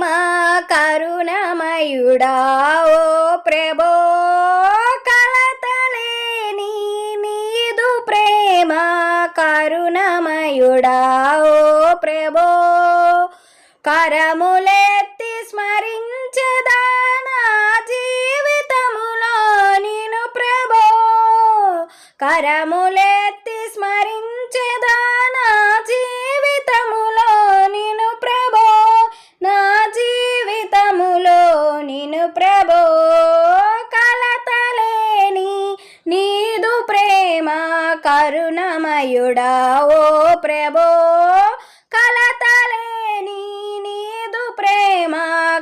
ప్రేమ కరుణమయుడా ఓ ప్రభో! కలతలేని నీదు ప్రేమ కరుణమయుడా ఓ ప్రభో! కరములెత్తి స్మరించదానా జీవితములో నిను ప్రభో! కరములే కరుణమయుడా ఓ ప్రభో కలతలేని నీదు ప్రేమ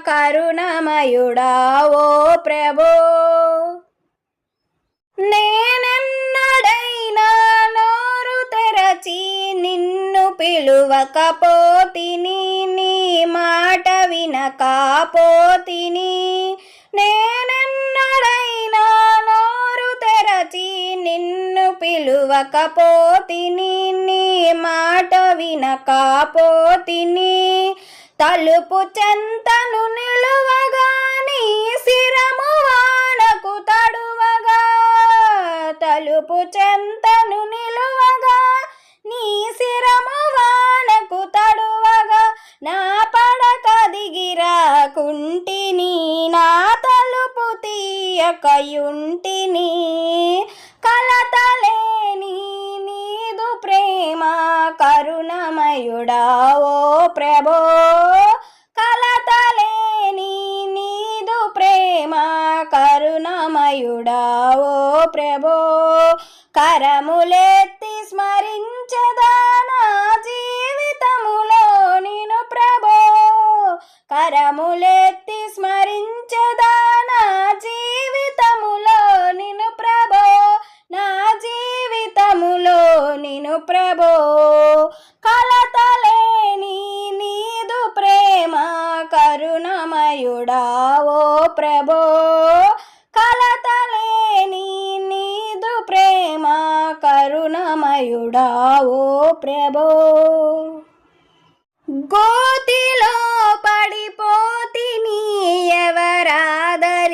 కరుణమయుడా ఓ ప్రభో. నేనెన్నడైనా నోరు తెరచి నిన్ను పిలువకపోతిని నీ మాట వినకపోతిని. నేనే నిన్ను నీ మాట వినకపోతిని. తలుపు చెంతను నిలువగా నీ శిరము వానకు తడువగా. తలుపు చెంతను నిలువగా నీ శిరము వానకు తడువగా. నా పడక దిగిరాకుంటిని నా తలుపు తీయకయుం కరుణమయుడా ఓ ప్రభో. కరములెత్తి స్మరించదానా జీవితములో నిను ప్రభో. కరములెత్తి స్మరించదానా జీవితములో నిను ప్రభో. నా జీవితములో నిను ప్రభో. కలతలేని నీదు ప్రేమ కరుణమయుడా ఓ ప్రభో. ప్రభో. గోతిలో పడిపోతిని ఎవరాదరించకపోయిరి.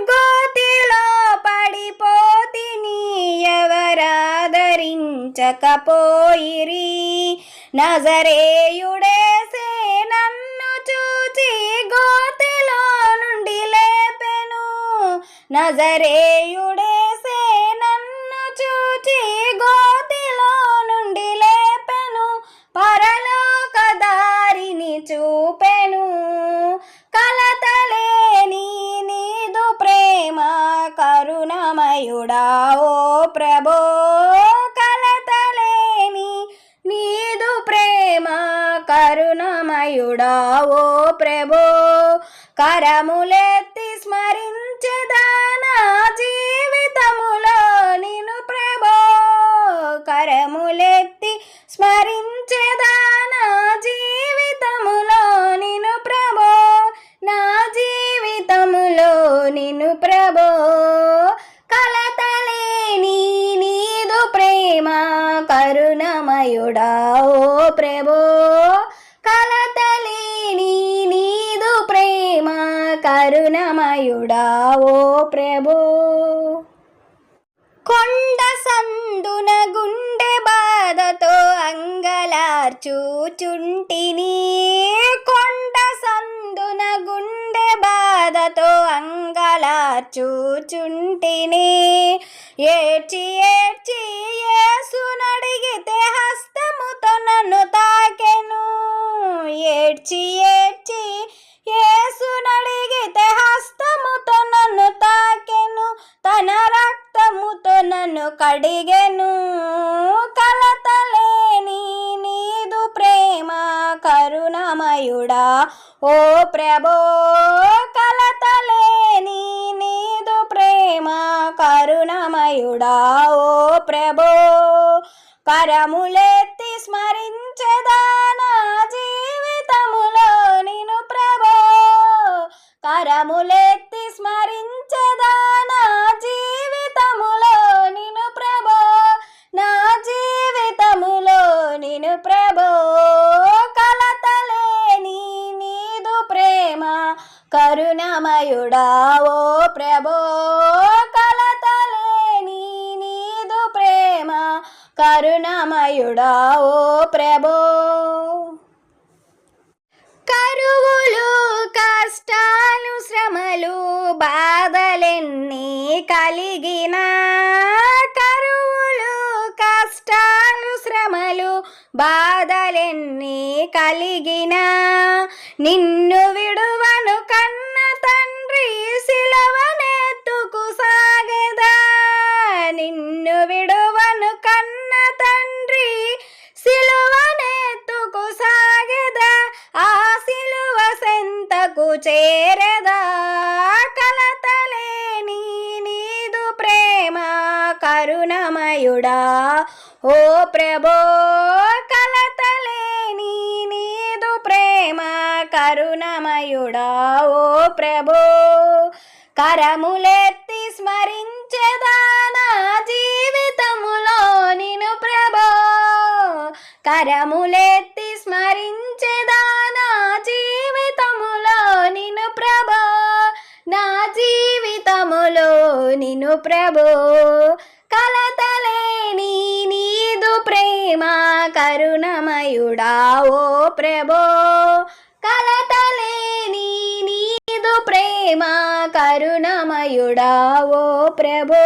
గోతిలో పడిపోతిని ఎవరాదరించకపోయిరి. నజరేయుడేసే నన్ను చూచి గోతిలో నుండి లేపెను. నజరేయుడే చూచి గోతిలో నుండి లేపెను పరలోక దారిని చూపెను. కలతలేని నీదు ప్రేమ కరుణమయుడా ఓ ప్రభో. కలతలేని నీదు ప్రేమ కరుణమయుడా ఓ ప్రభో. కరములెత్తి స్మరించదా జీ కరములెత్తి స్మరించదా నా జీవితములో నిను ప్రభో. నా జీవితములో నిను ప్రభో. కలతలేని నీదు ప్రేమ కరుణమయుడా ఓ ప్రభో. కలతలేని నీదు ప్రేమ కరుణమయుడా ఓ ప్రభో. కొండ సందున గుండె చూచుంటిని కొండ సందున గుండె బాధతో అంగలార్చుచుంటిని ఏడ్చి ఏడ్చి ఏసునడిగితే హస్తముతో నన్ను తాకెను. ఏడ్చి ఏడ్చి ఏసునడిగితే హస్తముతో నన్ను తాకెను. తన రక్తముతో నన్ను కడిగెను. ఓ ప్రభో కలతలేని నీదు ప్రేమ కరుణమయుడా ఓ ప్రభో. కరములెత్తి స్మరించదానా జీవితములో నిను ప్రభో. కరములెత్తి స్మరించదానా జీవితములో నిను ప్రభో. నా జీవితములో నిను ప్రభో. కరుణమయుడా ఓ ప్రభో కలతలేని నీదు ప్రేమ. కరుణమయుడా ఓ ప్రభో. కరువులు కష్టాలు శ్రమలు బాధలెన్నీ కలిగినా కరుణమయుడా ఓ ప్రభో కలతలేని నీదు ప్రేమ కరుణమయుడా. ఓ ప్రభో కరములెత్తి స్మరించెదానా జీవితములో నిను ప్రభో. కరములెత్తి స్మరించెదానా జీవితములో నిను ప్రభో. నా జీవితములో నిను ప్రభో. కరుణమయుడా ఓ ప్రభో? కలతలేని నీదు ప్రేమ కరుణమయుడా ఓ ప్రభో?